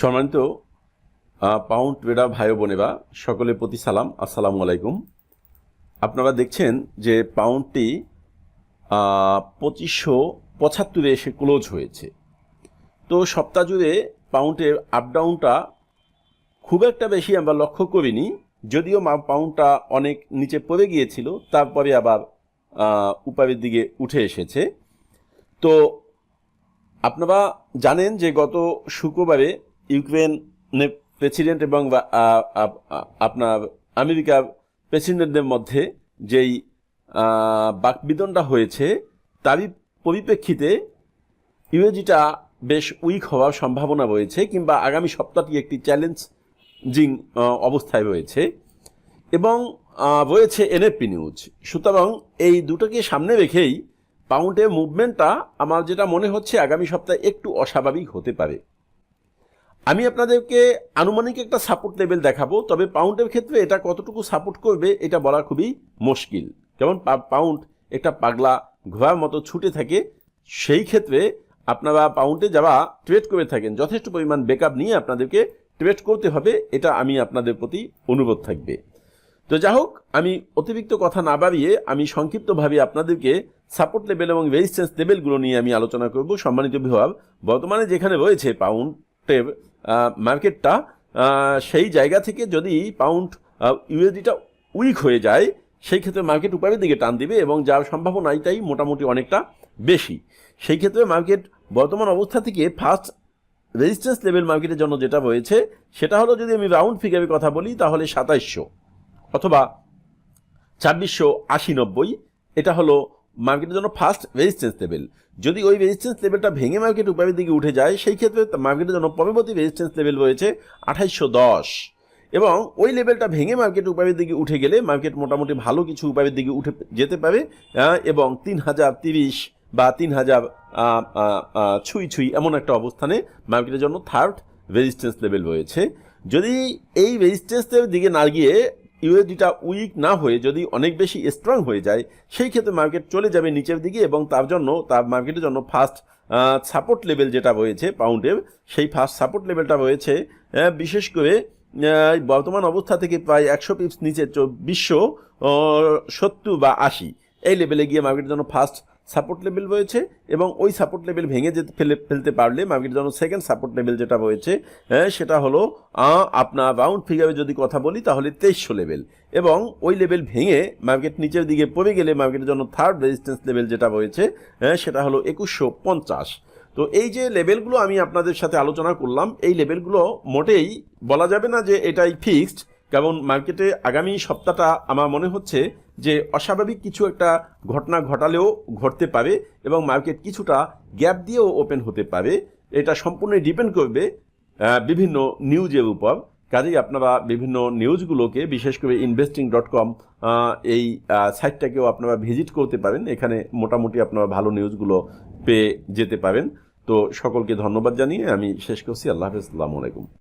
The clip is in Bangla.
সম্মানিত পাউন্ড ট্রেডার ভাই বোনেরা সকলের প্রতি সালাম আসসালামু আলাইকুম। আপনারা দেখছেন যে পাউন্ডটি পঁচিশশো পঁচাত্তরে এসে ক্লোজ হয়েছে। তো সপ্তাহ জুড়ে পাউন্ডের আপ ডাউনটা খুব একটা বেশি আমরা লক্ষ্য করিনি যদিও মা- পাউন্ডটা অনেক নিচে পড়ে গিয়েছিল তারপরে আবার আহ, উপরের দিকে উঠে এসেছে। তো আপনারা জানেন যে গত শুক্রবারে ইউক্রেনের প্রেসিডেন্ট এবং আপনার আমেরিকার প্রেসিডেন্টদের মধ্যে যেই বাকবিদনটা হয়েছে, তারই পরিপ্রেক্ষিতে ইউএজিটা বেশ উইক হওয়ার সম্ভাবনা রয়েছে কিংবা আগামী সপ্তাহটি একটি চ্যালেঞ্জিং অবস্থায় রয়েছে। এবং রয়েছে এনএফপি নিউজ। সুতরাং এই দুটোকে সামনে রেখেই পাউন্ডের মুভমেন্টটা আমার যেটা মনে হচ্ছে আগামী সপ্তাহে একটু অস্বাভাবিক হতে পারে। আমি আপনাদেরকে আনুমানিক একটা সাপোর্ট লেভেল দেখাবো, তবে পাউন্ডের ক্ষেত্রে এটা কতটুকু সাপোর্ট করবে এটা বলা খুবই মুশকিল। যেমন পাউন্ড একটা পাগলা ঘোড়ার মতো ছুটে থাকে, সেই ক্ষেত্রে আপনারা পাউন্ডে যারা ট্রেড করে থাকেন, যথেষ্ট পরিমাণ বেকআপ নিয়ে আপনাদেরকে ট্রেড করতে হবে, এটা আমি আপনাদের প্রতি অনুরোধ থাকবে। তো যা হোক, আমি অতিরিক্ত কথা না বাড়িয়ে আমি সংক্ষিপ্তভাবে আপনাদেরকে সাপোর্ট লেভেল এবং রেজিস্ট্যান্স লেভেলগুলো নিয়ে আমি আলোচনা করব। সম্মানিত বিভাগ, বর্তমানে যেখানে রয়েছে পাউন্ডের মার্কেটটা সেই জায়গা থেকে যদি পাউন্ড ইউএসডিটা উইক হয়ে যায়, সেই ক্ষেত্রে মার্কেট উপরের দিকে টান দিবে এবং যার সম্ভাবনা এটাই মোটামুটি অনেকটা বেশি। সেই ক্ষেত্রে মার্কেট বর্তমান অবস্থা থেকে ফার্স্ট রেজিস্ট্যান্স লেভেল মার্কেটের জন্য যেটা রয়েছে, সেটা হলো যদি আমি রাউন্ড ফিগারের কথা বলি, তাহলে সাতাইশশো অথবা ছাব্বিশশো আশি নব্বই, এটা হলো মার্কেটের জন্য ফার্স্ট রেজিস্ট্যান্স লেভেল যদি ওই রেজিস্ট্যান্স লেভেলটা ভেঙে মার্কেট উপরের দিকে উঠে যায়, সেই ক্ষেত্রে মার্কেটের জন্য পরবর্তী রেজিস্ট্যান্স লেভেল রয়েছে আঠাইশশো দশ। এবং ওই লেভেলটা ভেঙে মার্কেট উপরের দিকে উঠে গেলে মার্কেট মোটামুটি ভালো কিছু উপরের দিকে উঠে যেতে পারে এবং তিন হাজার তিরিশ বা তিন হাজার ছুঁই ছুঁই এমন একটা অবস্থানে মার্কেটের জন্য থার্ড রেজিস্ট্যান্স লেভেল রয়েছে। যদি এই রেজিস্ট্যান্সের দিকে না গিয়ে ইউএসডিটা উইক না হয়ে যদি অনেক বেশি স্ট্রং হয়ে যায়, সেই ক্ষেত্রে মার্কেট চলে যাবে নিচের দিকে এবং তার জন্য, তার মার্কেটের জন্য ফার্স্ট সাপোর্ট লেভেল যেটা রয়েছে পাউন্ডের সেই ফার্স্ট সাপোর্ট লেভেলটা রয়েছে বিশেষ করে বর্তমান অবস্থা থেকে প্রায় একশো পিপস নিচে চব্বিশশো সত্তর বা আশি, এই লেভেলে গিয়ে মার্কেটের জন্য ফার্স্ট সাপোর্ট লেভেল রয়েছে এবং ওই সাপোর্ট লেভেল ভেঙে যেতে ফেলে ফেলতে পারলে মার্কেটের জন্য সেকেন্ড সাপোর্ট লেভেল যেটা রয়েছে হ্যাঁ, সেটা হলো আপনার রাউন্ড ফিগারে যদি কথা বলি তাহলে তেইশশো লেভেল এবং ওই লেভেল ভেঙে মার্কেট নিচের দিকে পড়ে গেলে মার্কেটের জন্য থার্ড রেজিস্ট্যান্স লেভেল যেটা রয়েছে হ্যাঁ, সেটা হলো একুশশো পঞ্চাশ। তো এই যে লেভেলগুলো আমি আপনাদের সাথে আলোচনা করলাম এই লেভেলগুলো মোটেই বলা যাবে না যে এটাই ফিক্সড কারণ মার্কেটে আগামী সপ্তাহটা আমার মনে হচ্ছে যে অস্বাভাবিক কিছু একটা ঘটনা ঘটালেও ঘটতে পারে এবং মার্কেট কিছুটা গ্যাপ দিয়েও ওপেন হতে পারে। এটা সম্পূর্ণ ডিপেন্ড করবে বিভিন্ন নিউজের উপর। কাজেই আপনারা বিভিন্ন নিউজগুলোকে, বিশেষ করে ইনভেস্টিং ডট কম এই সাইটটাকেও আপনারা ভিজিট করতে পারেন। এখানে মোটামুটি আপনারা ভালো নিউজগুলো পেয়ে যেতে পারেন। তো সকলকে ধন্যবাদ জানিয়ে আমি শেষ করছি। আল্লাহ হাফিজ আলাইকুম।